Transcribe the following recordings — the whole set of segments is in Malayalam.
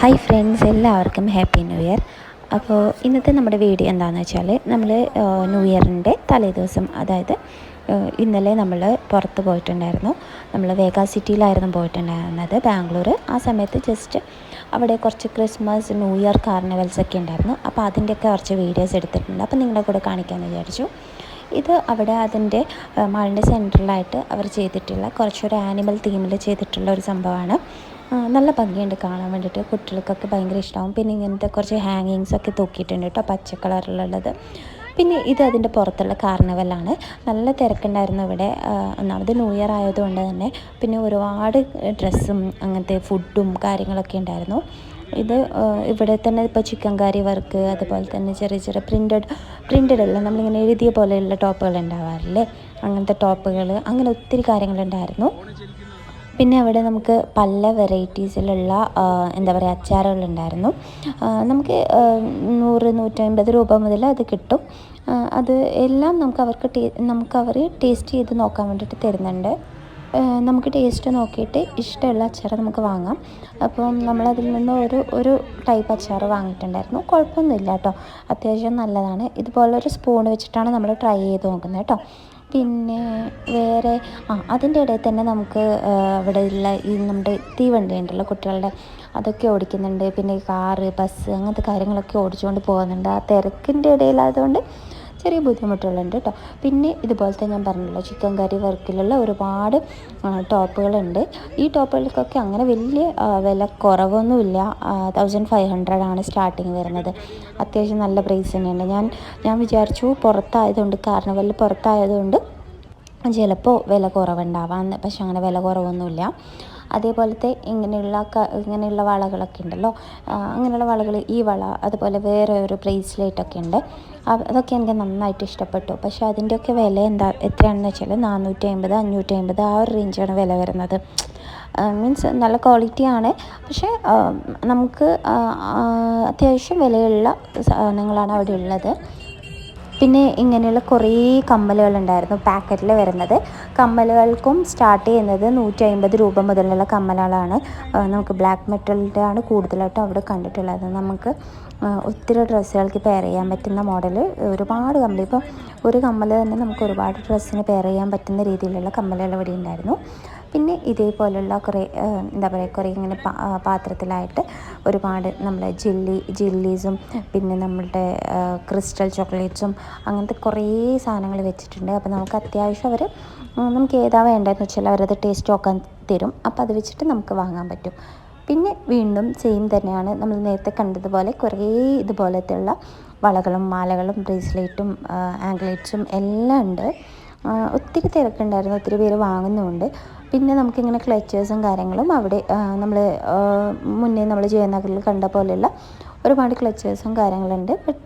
ഹായ് ഫ്രണ്ട്സ് എല്ലാവർക്കും ഹാപ്പി ന്യൂ ഇയർ അപ്പോൾ ഇന്നത്തെ നമ്മുടെ വീഡിയോ എന്താണെന്ന് വെച്ചാൽ നമ്മൾ ന്യൂ ഇയറിന്റെ തലേദിവസം അതായത് ഇന്നലെ നമ്മൾ പുറത്ത് പോയിട്ടുണ്ടായിരുന്നു. നമ്മൾ വേഗ സിറ്റിയിലായിരുന്നു പോയിട്ടുണ്ടായിരുന്നത് ബാംഗ്ലൂർ ആ സമയത്ത് ജസ്റ്റ് അവിടെ കുറച്ച് ക്രിസ്മസ് ന്യൂ ഇയർ കാർണിവൽസ് ഒക്കെ ഉണ്ടായിരുന്നു. അപ്പോൾ അതിന്റെയൊക്കെ കുറച്ച് വീഡിയോസ് എടുത്തിട്ടുണ്ട്. അപ്പോൾ നിങ്ങളുടെ കൂടെ കാണിക്കാമെന്ന് വിചാരിച്ചു. ഇത് അവിടെ അതിന്റെ മാളിന്റെ സെന്ററിലായിട്ട് അവർ ചെയ്തിട്ടുള്ള കുറച്ചൊരു ആനിമൽ തീമിൽ ചെയ്തിട്ടുള്ള ഒരു സംഭവമാണ്. നല്ല ഭംഗിയുണ്ട് കാണാൻ വേണ്ടിയിട്ട്. കുട്ടികൾക്കൊക്കെ ഭയങ്കര ഇഷ്ടമാവും പിന്നെ ഇങ്ങനത്തെ കുറച്ച് ഹാങ്ങിങ്സ് ഒക്കെ തൂക്കിയിട്ടുണ്ട് കേട്ടോ പച്ച കളറിലുള്ളത്. പിന്നെ ഇത് അതിന്റെ പുറത്തുള്ള കാർണിവലാണ്. നല്ല തിരക്കുണ്ടായിരുന്നു ഇവിടെ. ഒന്നാമത് ന്യൂ ഇയർ ആയതുകൊണ്ട് തന്നെ. പിന്നെ ഒരുപാട് ഡ്രസ്സും അങ്ങനത്തെ ഫുഡും കാര്യങ്ങളൊക്കെ ഉണ്ടായിരുന്നു. ഇത് ഇവിടെ തന്നെ ഇപ്പോൾ ചിക്കൻ കറി വർക്ക് അതുപോലെ തന്നെ ചെറിയ ചെറിയ പ്രിന്റഡ് പ്രിന്റഡ് അല്ല നമ്മളിങ്ങനെ എഴുതിയ പോലെയുള്ള ടോപ്പുകൾ ഉണ്ടാവാറില്ലേ? അങ്ങനത്തെ ടോപ്പുകൾ അങ്ങനെ ഒത്തിരി കാര്യങ്ങളുണ്ടായിരുന്നു പിന്നെ അവിടെ നമുക്ക് പല വെറൈറ്റീസിലുള്ള എന്താ പറയുക അച്ചാറുകളുണ്ടായിരുന്നു. നമുക്ക് നൂറ് നൂറ്റമ്പത് രൂപ മുതൽ അത് കിട്ടും. അത് എല്ലാം നമുക്ക് അവർക്ക് ടേ നമുക്ക് അവർ ടേസ്റ്റ് ചെയ്ത് നോക്കാൻ വേണ്ടിയിട്ട് തരുന്നുണ്ട്. നമുക്ക് ടേസ്റ്റ് നോക്കിയിട്ട് ഇഷ്ടമുള്ള അച്ചാർ നമുക്ക് വാങ്ങാം. അപ്പം നമ്മളതിൽ നിന്ന് ഒരു ഒരു ടൈപ്പ് അച്ചാർ വാങ്ങിയിട്ടുണ്ടായിരുന്നു. കുഴപ്പമൊന്നുമില്ല കേട്ടോ. അത്യാവശ്യം നല്ലതാണ്. ഇതുപോലൊരു സ്പൂൺ വെച്ചിട്ടാണ് നമ്മൾ ട്രൈ ചെയ്ത് നോക്കുന്നത് കേട്ടോ. പിന്നെ വേറെ ആ അതിന്റെ ഇടയിൽ തന്നെ നമുക്ക് ഉള്ള ഈ നമ്മുടെ തീവണ്ടി ഉണ്ടല്ലോ കുട്ടികളുടെ അതൊക്കെ ഓടിക്കുന്നുണ്ട്. പിന്നെ കാറ് ബസ് അങ്ങനത്തെ കാര്യങ്ങളൊക്കെ ഓടിച്ചുകൊണ്ട് പോകുന്നുണ്ട്. ആ തിരക്കിന്റെ ഇടയിലായതുകൊണ്ട് ചെറിയ ബുദ്ധിമുട്ടുകളുണ്ട് കേട്ടോ. പിന്നെ ഇതുപോലത്തെ ഞാൻ പറഞ്ഞല്ലോ ചിക്കൻ കറി വർക്കിലുള്ള ഒരുപാട് ടോപ്പുകളുണ്ട്. ഈ ടോപ്പുകൾക്കൊക്കെ അങ്ങനെ വലിയ വില കുറവൊന്നുമില്ല. തൗസൻഡ് ഫൈവ് ഹൺഡ്രഡ് ആണ് സ്റ്റാർട്ടിങ് വരുന്നത്. അത്യാവശ്യം നല്ല പ്രൈസ് തന്നെയാണ്. ഞാൻ ഞാൻ വിചാരിച്ചു പുറത്തായതുകൊണ്ട് കാർണിവലിൽ പുറത്തായതുകൊണ്ട് ചിലപ്പോൾ വില കുറവുണ്ടാവാം. പക്ഷെ അങ്ങനെ വില കുറവൊന്നുമില്ല. അതേപോലത്തെ ഇങ്ങനെയുള്ള ഇങ്ങനെയുള്ള വളകളൊക്കെ ഉണ്ടല്ലോ. അങ്ങനെയുള്ള വളകൾ ഈ വള അതുപോലെ വേറെ ഒരു ബ്രേസ്ലെറ്റൊക്കെ ഉണ്ട്. അതൊക്കെ എനിക്ക് നന്നായിട്ട് ഇഷ്ടപ്പെട്ടു. പക്ഷേ അതിന്റെയൊക്കെ വില എന്താ എത്രയാണെന്ന് വെച്ചാൽ നാനൂറ്റി അമ്പത് അഞ്ഞൂറ്റി അമ്പത് ആ ഒരു റേഞ്ചാണ് വില വരുന്നത്. മീൻസ് നല്ല ക്വാളിറ്റിയാണ് പക്ഷേ നമുക്ക് അത്യാവശ്യം വിലയുള്ള സാധനങ്ങളാണ് അവിടെ ഉള്ളത്. പിന്നെ ഇങ്ങനെയുള്ള കുറേ കമ്മലുകളുണ്ടായിരുന്നു പാക്കറ്റിൽ വരുന്നത്. കമ്മലുകൾക്കും സ്റ്റാർട്ട് ചെയ്യുന്നത് നൂറ്റി അമ്പത് രൂപ മുതലുള്ള കമ്മലുകളാണ്. നമുക്ക് ബ്ലാക്ക് മെറ്റലിന്റെ ആണ് കൂടുതലായിട്ടും അവിടെ കണ്ടിട്ടുള്ളത്. നമുക്ക് ഒത്തിരി ഡ്രസ്സുകൾക്ക് പെയർ ചെയ്യാൻ പറ്റുന്ന മോഡൽ ഒരുപാട് കമ്മൽ. ഇപ്പോൾ ഒരു കമ്മൽ തന്നെ നമുക്ക് ഒരുപാട് ഡ്രസ്സിന് പെയർ ചെയ്യാൻ പറ്റുന്ന രീതിയിലുള്ള കമ്മലുകൾ ഇവിടെ ഉണ്ടായിരുന്നു. പിന്നെ ഇതേപോലുള്ള കുറേ എന്താ പറയുക കുറേ ഇങ്ങനെ പാത്രത്തിലായിട്ട് ഒരുപാട് നമ്മൾ ജെല്ലി ജെല്ലീസും പിന്നെ നമ്മളുടെ ക്രിസ്റ്റൽ ചോക്ലേറ്റ്സും അങ്ങനത്തെ കുറേ സാധനങ്ങൾ വെച്ചിട്ടുണ്ട്. അപ്പോൾ നമുക്ക് അത്യാവശ്യം അവർ നമുക്ക് ഏതാ വേണ്ടതെന്ന് വെച്ചാൽ അവരത് ടേസ്റ്റ് നോക്കാൻ തരും. അപ്പോൾ അത് വെച്ചിട്ട് നമുക്ക് വാങ്ങാൻ പറ്റും. പിന്നെ വീണ്ടും സെയിം തന്നെയാണ് നമ്മൾ നേരത്തെ കണ്ടതുപോലെ കുറേ ഇതുപോലത്തെയുള്ള വളകളും മാലകളും ബ്രേസ്ലെറ്റും ആംഗ്ലേറ്റ്സും എല്ലാം ഉണ്ട്. ഒത്തിരി തിരക്കുണ്ടായിരുന്നു ഒത്തിരി പേര് വാങ്ങുന്നുമുണ്ട്. പിന്നെ നമുക്കിങ്ങനെ ക്ലച്ചേഴ്സും കാര്യങ്ങളും അവിടെ നമ്മൾ മുന്നേ നമ്മൾ ജയനഗറിൽ കണ്ട പോലെയുള്ള ഒരുപാട് ക്ലച്ചേഴ്സും കാര്യങ്ങളുണ്ട്. ബട്ട്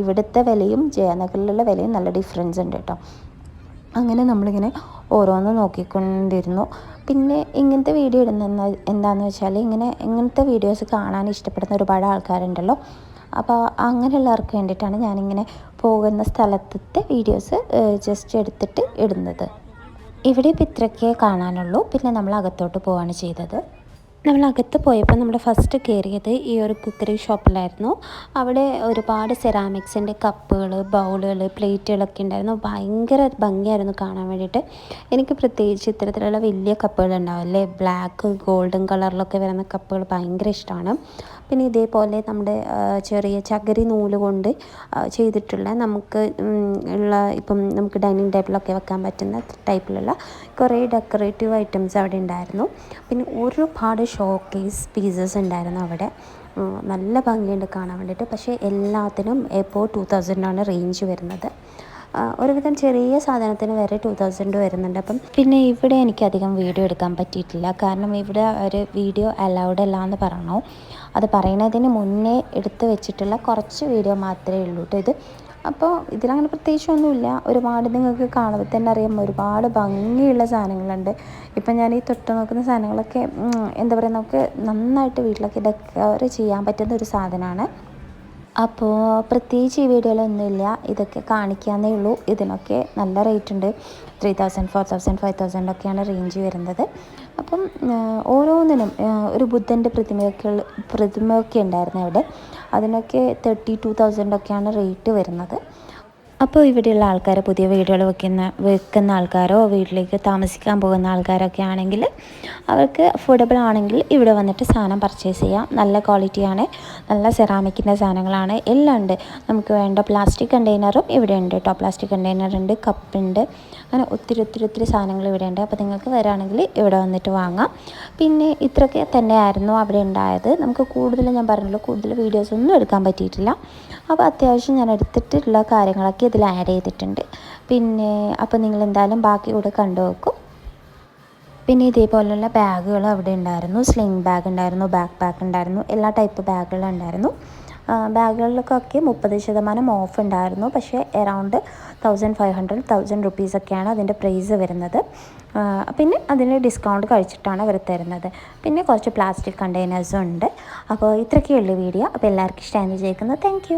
ഇവിടുത്തെ വിലയും ജയനഗറിലുള്ള വിലയും നല്ല ഡിഫറൻസ് ഉണ്ട് കേട്ടോ. അങ്ങനെ നമ്മളിങ്ങനെ ഓരോന്ന് നോക്കിക്കൊണ്ടിരുന്നു. പിന്നെ ഇങ്ങനത്തെ വീഡിയോ ഇടുന്ന എന്താണെന്ന് വെച്ചാൽ ഇങ്ങനെ ഇങ്ങനത്തെ വീഡിയോസ് കാണാൻ ഇഷ്ടപ്പെടുന്ന ഒരുപാട് ആൾക്കാരുണ്ടല്ലോ. അപ്പോൾ അങ്ങനെയുള്ളവർക്ക് വേണ്ടിയിട്ടാണ് ഞാനിങ്ങനെ പോകുന്ന സ്ഥലത്തെ വീഡിയോസ് ജസ്റ്റ് എടുത്തിട്ട് ഇടുന്നത്. ഇവിടെ ഇപ്പം ഇത്രയൊക്കെ കാണാനുള്ളൂ. പിന്നെ നമ്മൾ അകത്തോട്ട് പോവാണ് ചെയ്തത്. നമ്മൾ അകത്ത് പോയപ്പോൾ നമ്മുടെ ഫസ്റ്റ് കയറിയത് ഈ ഒരു കുക്കറി ഷോപ്പിലായിരുന്നു. അവിടെ ഒരുപാട് സെറാമിക്സിന്റെ കപ്പുകൾ ബൗളുകൾ പ്ലേറ്റുകളൊക്കെ ഉണ്ടായിരുന്നു. ഭയങ്കര ഭംഗിയായിരുന്നു കാണാൻ വേണ്ടിയിട്ട്. എനിക്ക് പ്രത്യേകിച്ച് ഇത്തരത്തിലുള്ള വലിയ കപ്പുകൾ ഉണ്ടാവില്ലേ. ബ്ലാക്ക് ഗോൾഡൻ കളറിലൊക്കെ വരുന്ന കപ്പുകൾ ഭയങ്കര ഇഷ്ടമാണ്. പിന്നെ ഇതേപോലെ നമ്മുടെ ചെറിയ ചകരി നൂൽ കൊണ്ട് ചെയ്തിട്ടുള്ള നമുക്ക് ഉള്ള ഇപ്പം നമുക്ക് ഡൈനിങ് ടേബിളൊക്കെ വെക്കാൻ പറ്റുന്ന ടൈപ്പിലുള്ള കുറേ ഡെക്കറേറ്റീവ് ഐറ്റംസ് അവിടെ ഉണ്ടായിരുന്നു. പിന്നെ ഒരുപാട് ഷോക്കേസ് പീസസ് ഉണ്ടായിരുന്നു അവിടെ. നല്ല ഭംഗിയുണ്ട് കാണാൻ വേണ്ടിയിട്ട്. പക്ഷേ എല്ലാത്തിനും എപ്പോൾ ടു തൗസൻഡാണ് റേഞ്ച് വരുന്നത്. ഒരുവിധം ചെറിയ സാധനത്തിന് വരെ ടു തൗസൻഡ് വരുന്നുണ്ട്. അപ്പം പിന്നെ ഇവിടെ എനിക്കധികം വീഡിയോ എടുക്കാൻ പറ്റിയിട്ടില്ല. കാരണം ഇവിടെ ഒരു വീഡിയോ അലൗഡ് അല്ല എന്ന് പറഞ്ഞു. അത് പറയുന്നതിന് മുന്നേ എടുത്ത് വെച്ചിട്ടുള്ള കുറച്ച് വീഡിയോ മാത്രമേ ഉള്ളൂ കേട്ടോ ഇത്. അപ്പോൾ ഇതിലങ്ങനെ പ്രത്യേകിച്ചൊന്നുമില്ല. ഒരുപാട് നിങ്ങൾക്ക് കാണുമ്പോൾ തന്നെ അറിയാം ഒരുപാട് ഭംഗിയുള്ള സാധനങ്ങളുണ്ട്. ഇപ്പം ഞാൻ ഈ തൊട്ട് നോക്കുന്ന സാധനങ്ങളൊക്കെ എന്താ പറയുക നമുക്ക് നന്നായിട്ട് വീട്ടിലൊക്കെ ഡെക്കർ ചെയ്യാൻ പറ്റുന്ന ഒരു സാധനമാണ്. അപ്പോൾ പ്രത്യേകിച്ച് ഈ വീഡിയോയിലൊന്നുമില്ല. ഇതൊക്കെ കാണിക്കാന്നേ ഉള്ളൂ. ഇതിനൊക്കെ നല്ല റേറ്റ് ഉണ്ട്. Three thousand four thousand five thousand ഒക്കെയാണ് റേഞ്ച് വരുന്നത്. അപ്പം ഓരോന്നിനും ഒരു ബുദ്ധന്റെ പ്രതിമയൊക്കെ പ്രതിമയൊക്കെ ഉണ്ടായിരുന്നു അവിടെ. അതിനൊക്കെ തേർട്ടി ടു തൗസൻഡ് ഒക്കെയാണ് റേറ്റ് വരുന്നത്. അപ്പോൾ ഇവിടെയുള്ള ആൾക്കാർ പുതിയ വീടുകൾ വെക്കുന്ന വെക്കുന്ന ആൾക്കാരോ വീട്ടിലേക്ക് താമസിക്കാൻ പോകുന്ന ആൾക്കാരൊക്കെ ആണെങ്കിൽ അവർക്ക് അഫോർഡബിൾ ആണെങ്കിൽ ഇവിടെ വന്നിട്ട് സാധനം പർച്ചേസ് ചെയ്യാം. നല്ല ക്വാളിറ്റിയാണ് നല്ല സെറാമിക്കിന്റെ സാധനങ്ങളാണ്. എല്ലാം ഉണ്ട്. നമുക്ക് വേണ്ട പ്ലാസ്റ്റിക് കണ്ടെയ്നറും ഇവിടെ ഉണ്ട് കേട്ടോ പ്ലാസ്റ്റിക് കണ്ടെയ്നർ ഉണ്ട് കപ്പുണ്ട് അങ്ങനെ ഒത്തിരി ഒത്തിരി ഒത്തിരി സാധനങ്ങൾ ഇവിടെ ഉണ്ട്. അപ്പോൾ നിങ്ങൾക്ക് വരാണെങ്കിൽ ഇവിടെ വന്നിട്ട് വാങ്ങാം. പിന്നെ ഇത്രയൊക്കെ തന്നെയായിരുന്നു അവിടെ ഉണ്ടായത്. നമുക്ക് കൂടുതൽ ഞാൻ പറഞ്ഞല്ലോ കൂടുതൽ വീഡിയോസൊന്നും എടുക്കാൻ പറ്റിയിട്ടില്ല. അപ്പോൾ അത്യാവശ്യം ഞാൻ എടുത്തിട്ടുള്ള കാര്യങ്ങളൊക്കെ ഇതിൽ ആഡ് ചെയ്തിട്ടുണ്ട്. പിന്നെ അപ്പോൾ നിങ്ങൾ എന്തായാലും ബാക്കി കൂടെ കണ്ടു നോക്കും. പിന്നെ ഇതേപോലെയുള്ള ബാഗുകൾ അവിടെ ഉണ്ടായിരുന്നു. സ്ലിംഗ് ബാഗ് ഉണ്ടായിരുന്നു ബാക്ക് പാക്ക് ഉണ്ടായിരുന്നു എല്ലാ ടൈപ്പ് ബാഗുകളും ഉണ്ടായിരുന്നു. ബാഗുകളിലൊക്കെ മുപ്പത് ശതമാനം ഓഫ് ഉണ്ടായിരുന്നു. പക്ഷേ around thousand five hundred thousand റുപ്പീസൊക്കെയാണ് അതിന്റെ പ്രൈസ് വരുന്നത്. പിന്നെ അതിന് ഡിസ്കൗണ്ട് കഴിച്ചിട്ടാണ് അവർ തരുന്നത്. പിന്നെ കുറച്ച് പ്ലാസ്റ്റിക് കണ്ടെയ്നേഴ്സും ഉണ്ട്. അപ്പോൾ ഇത്രയൊക്കെയുള്ളൂ വീഡിയോ അപ്പോൾ എല്ലാവർക്കും ഇഷ്ടമായി വിജയിക്കുന്നത് താങ്ക്